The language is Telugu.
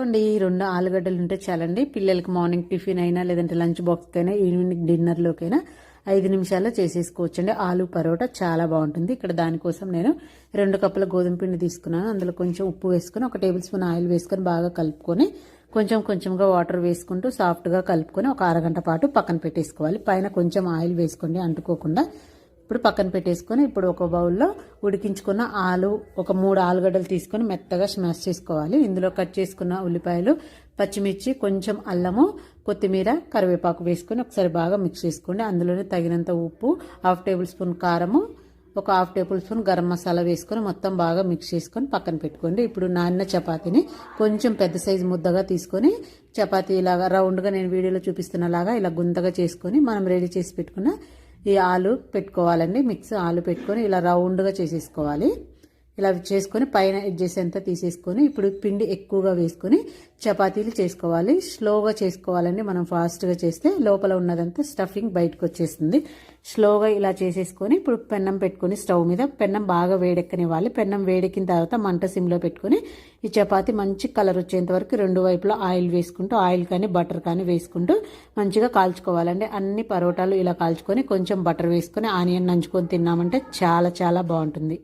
అండి ఈ రెండు ఆలుగడ్డలు ఉంటే చాలండి. పిల్లలకి మార్నింగ్ టిఫిన్ అయినా లేదంటే లంచ్ బాక్స్కైనా ఈవినింగ్ డిన్నర్లోకైనా ఐదు నిమిషాల్లో చేసేసుకోవచ్చండి. ఆలు పరోటా చాలా బాగుంటుంది. ఇక్కడ దానికోసం నేను రెండు కప్పుల గోధుమ పిండి తీసుకున్నాను. అందులో కొంచెం ఉప్పు వేసుకుని ఒక టేబుల్ స్పూన్ ఆయిల్ వేసుకొని బాగా కలుపుకొని కొంచెం కొంచెంగా వాటర్ వేసుకుంటూ సాఫ్ట్గా కలుపుకొని ఒక అరగంట పాటు పక్కన పెట్టేసుకోవాలి. పైన కొంచెం ఆయిల్ వేసుకోండి అంటుకోకుండా. ఇప్పుడు పక్కన పెట్టేసుకొని ఇప్పుడు ఒక బౌల్లో ఉడికించుకున్న ఆలు ఒక మూడు ఆలుగడ్డలు తీసుకొని మెత్తగా స్మాష్ చేసుకోవాలి. ఇందులో కట్ చేసుకున్న ఉల్లిపాయలు పచ్చిమిర్చి కొంచెం అల్లము కొత్తిమీర కరివేపాకు వేసుకొని ఒకసారి బాగా మిక్స్ చేసుకోండి. అందులోనే తగినంత ఉప్పు హాఫ్ టేబుల్ స్పూన్ కారము ఒక half tablespoon garam masala వేసుకొని మొత్తం బాగా మిక్స్ చేసుకొని పక్కన పెట్టుకోండి. ఇప్పుడు నాన్న చపాతీని కొంచెం పెద్ద సైజు ముద్దగా తీసుకొని చపాతీ ఇలాగా రౌండ్గా నేను వీడియోలో చూపిస్తున్నలాగా ఇలా గుంతగా చేసుకొని మనం రెడీ చేసి పెట్టుకున్న ఈ ఆలు పెట్టుకోవాలండి. మిక్స్ ఆలు పెట్టుకొని ఇలా రౌండ్గా చేసేసుకోవాలి. ఇలా చేసుకొని పైన ఎడ్జెస్ అంతా తీసేసుకొని ఇప్పుడు పిండి ఎక్కువగా వేసుకొని చపాతీలు చేసుకోవాలి. స్లోగా చేసుకోవాలండి. మనం ఫాస్ట్గా చేస్తే లోపల ఉన్నదంతా స్టఫింగ్ బయటకు వచ్చేస్తుంది. స్లోగా ఇలా చేసేసుకొని ఇప్పుడు పెన్నం పెట్టుకొని స్టవ్ మీద పెన్నం బాగా వేడెక్కనివ్వాలి. పెన్నం వేడెక్కిన తర్వాత మంట సిమ్లో పెట్టుకొని ఈ చపాతీ మంచి కలర్ వచ్చేంత వరకు రెండు వైపులా ఆయిల్ వేసుకుంటూ ఆయిల్ కానీ బటర్ కానీ వేసుకుంటూ మంచిగా కాల్చుకోవాలండి. అన్ని పరోటాలు ఇలా కాల్చుకొని కొంచెం బటర్ వేసుకొని ఆనియన్ నంచుకొని తిన్నామంటే చాలా చాలా బాగుంటుంది.